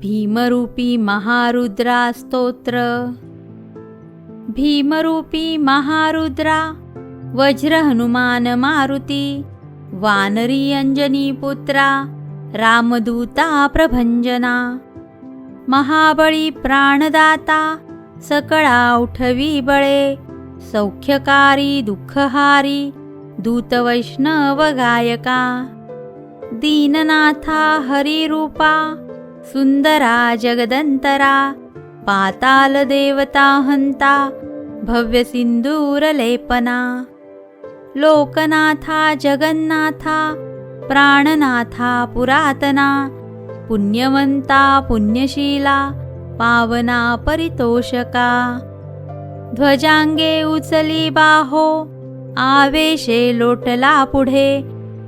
भीमरूपी महारुद्रा स्तोत्र। भीमरूपी महारुद्रा वज्र हनुमान मारुती वानरी अंजनी पुत्रा रामदूता प्रभंजना महाबळी प्राणदाता सकळा उठवी बळे सौख्यकारी दुःखहारी दूतवैष्णव गायका दीननाथा हरिरूपा सुंदरा जगदंतरा पाताल देवता हंता भव्य लोकनाथा जगन्नाथा प्राणनाथा पुरातना पुण्यवंता पुण्यशीला पावना परितोषका। ध्वजांगे उचली बाहो आवेशे लोटला पुढे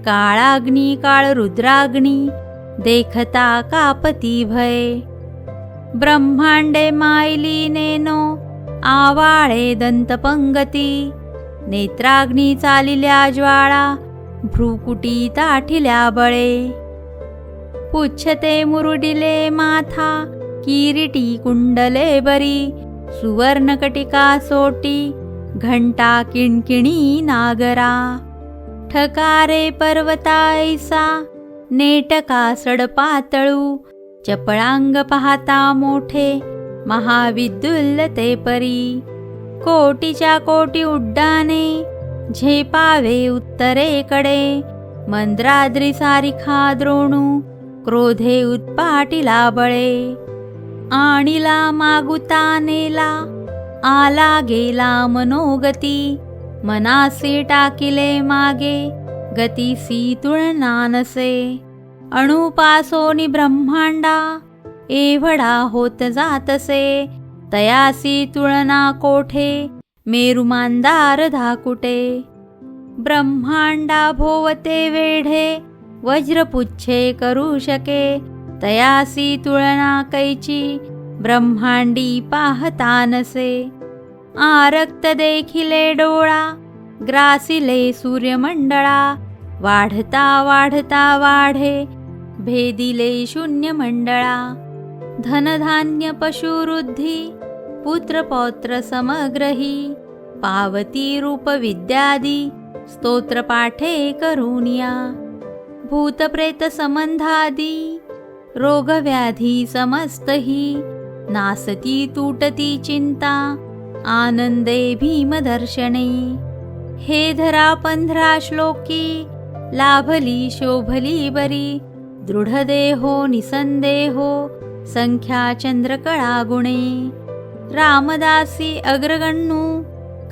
काळाग्नी काळ रुद्राग्नी देखता कापती भय। ब्रह्मांडे मायली नेनो आवाळे दंतपंगती। नेत्राग्नी चालिल्या ज्वाळा भ्रुकुटी ताठिल्या बळे। पुच्छते मुरुडिले माथा किरीटी कुंडले बरी। सुवर्णकटिका सोटी घंटा किणकिणी नागरा। ठकारे पर्वतायसा नेटकासड पातळू चपळांग पाहता मोठे महाविद्युल्ल ते परी कोटीच्या कोटी उड्डाणे झेपावे उत्तरेकडे मंद्राद्री सारिखा द्रोणू क्रोधे उत्पाटिला बळे आणिला मागुता नेला आला गेला मनोगती मनासी टाकिले मागे गतीसी तुळनानसे अणुपासोनी ब्रह्मांडा एवढा होत जातसे. तयासी तुळना कोठे मेरुमांदार धाकुटे. ब्रह्मांडा भोवते वेढे वज्रपुच्छे करू शके. तयासी तुळना कैची ब्रह्मांडी पाहता नसे आरक्त देखिले डोळा ग्रासिले सूर्यमंडळा वाढता वाढता वाढे भेदिले शून्य मंडळा धनधान्य पशुरुद्धी पुत्रपौत्र समग्रही पावती रूप विद्यादी स्तोत्रपाठे करुनिया भूतप्रेत संबंधादी रोगव्याधी समस्तही नासती तुटती चिंता आनंदे भीमदर्शने. हे धरा पंधरा श्लोकी लाभली शोभली बरी दृढदेहो निसंदेहो संख्या चंद्रकळा गुणे. रामदासी अग्रगण्णू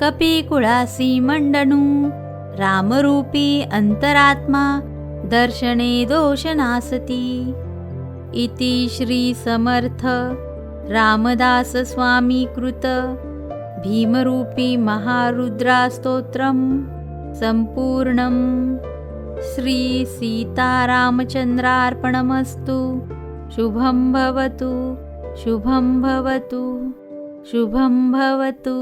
कपिकुळासी मंडणू रामरूपी अंतरात्मा दर्शने दोषनासती. इति श्री समर्थ रामदास स्वामी कृत. भीमरूपी महारुद्रास्तोत्रम् सम्पूर्णम्। श्री सीतारामचन्द्रार्पणमस्तु। शुभं भवतु शुभं भवतु शुभं भवतु